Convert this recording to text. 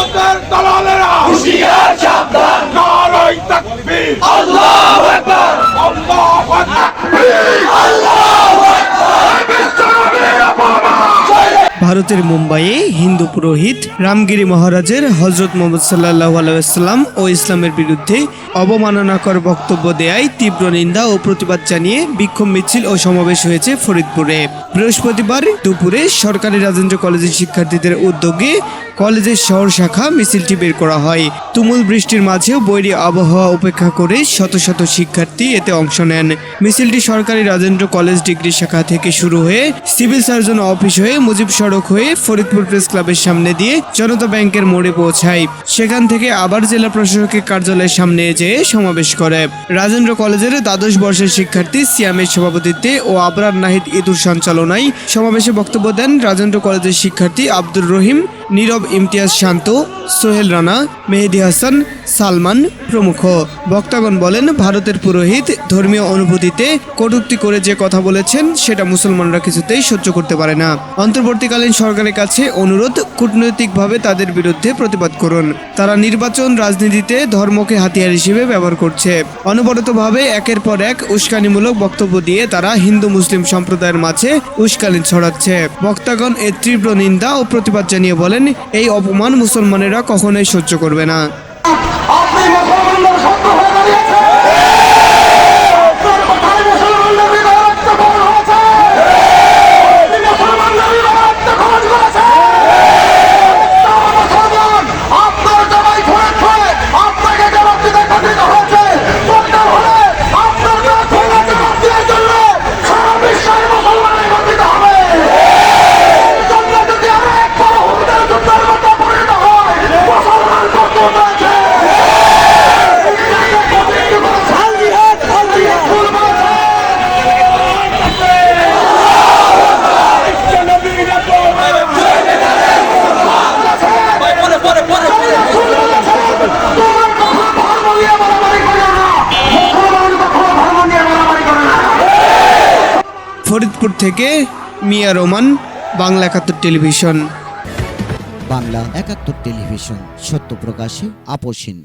ভারতের দালালেরা। হুশিয়ার সাবধান নারাই তাকবীর। আল্লাহু আকবার আল্লাহু আকবার ভারতের মুম্বাইয়ে হিন্দু পুরোহিত, রামগিরি মহারাজের হজরত মোহাম্মদ সাল্লাহ আলাইসাল্লাম ও ইসলামের বিরুদ্ধে অবমাননাকর বক্তব্য দেয়ায় তীব্র নিন্দা ও প্রতিবাদ জানিয়ে বিক্ষোভ মিছিল ও সমাবেশ হয়েছে ফরিদপুরে। বৃহস্পতিবার দুপুরে সরকারি রাজেন্দ্র কলেজের শিক্ষার্থীদের উদ্যোগে কলেজের শহর শাখা মিছিলটি বের করা হয়। তুমুল বৃষ্টির মাঝেও বৈরী আবহাওয়া উপেক্ষা করে শত শত শিক্ষার্থী এতে অংশ নেন। মিছিলটি সরকারি রাজেন্দ্র কলেজ ডিগ্রি শাখা থেকে শুরু হয়ে সিভিল সার্জন অফিস হয়ে মুজিব সড়ক হয়ে ফরিদপুর প্রেস ক্লাবের সামনে দিয়ে জনতা ব্যাংকের মোড়ে পৌঁছায়। সেখান থেকে আবার জেলা প্রশাসকের কার্যালয়ের সামনে যেয়ে সমাবেশ করে। রাজেন্দ্র কলেজের দ্বাদশ বর্ষের শিক্ষার্থী সিয়ামের সভাপতিত্বে ও আবরার নাহিদ ইদুর সঞ্চালনায় সমাবেশে বক্তব্য দেন রাজেন্দ্র কলেজের শিক্ষার্থী আব্দুর রহিম। নীরব ইমতিয়াজ শান্ত, সোহেল রানা, মেহেদি হাসান, সালমান প্রমুখ। বক্তাগণ বলেন, ভারতের পুরোহিত ধর্মীয় অনুভূতিতে কটূক্তি করে যে কথা বলেছেন, সেটা মুসলমানরা কিছুতেই সহ্য করতে পারে না। অন্তর্বর্তীকালীন সরকারের কাছে অনুরোধ, কূটনৈতিকভাবে তাদের বিরুদ্ধে প্রতিবাদ করুন। তারা নির্বাচন রাজনীতিতে ধর্মকে হাতিয়ার হিসেবে ব্যবহার করছে। অনবরতভাবে একের পর এক উস্কানিমূলক বক্তব্য দিয়ে তারা হিন্দু মুসলিম সম্প্রদায়ের মাঝে উস্কানি ছড়াচ্ছে। বক্তাগণ এর তীব্র নিন্দা ও প্রতিবাদ জানিয়ে বলেন এই অপমান মুসলমানেরা কখনোই সহ্য করবে না। ফরিদপুর থেকে মিয়া রোমান বাংলা একাত্তর টেলিভিশন। বাংলা একাত্তর টেলিভিশন সত্য প্রকাশে আপোষহীন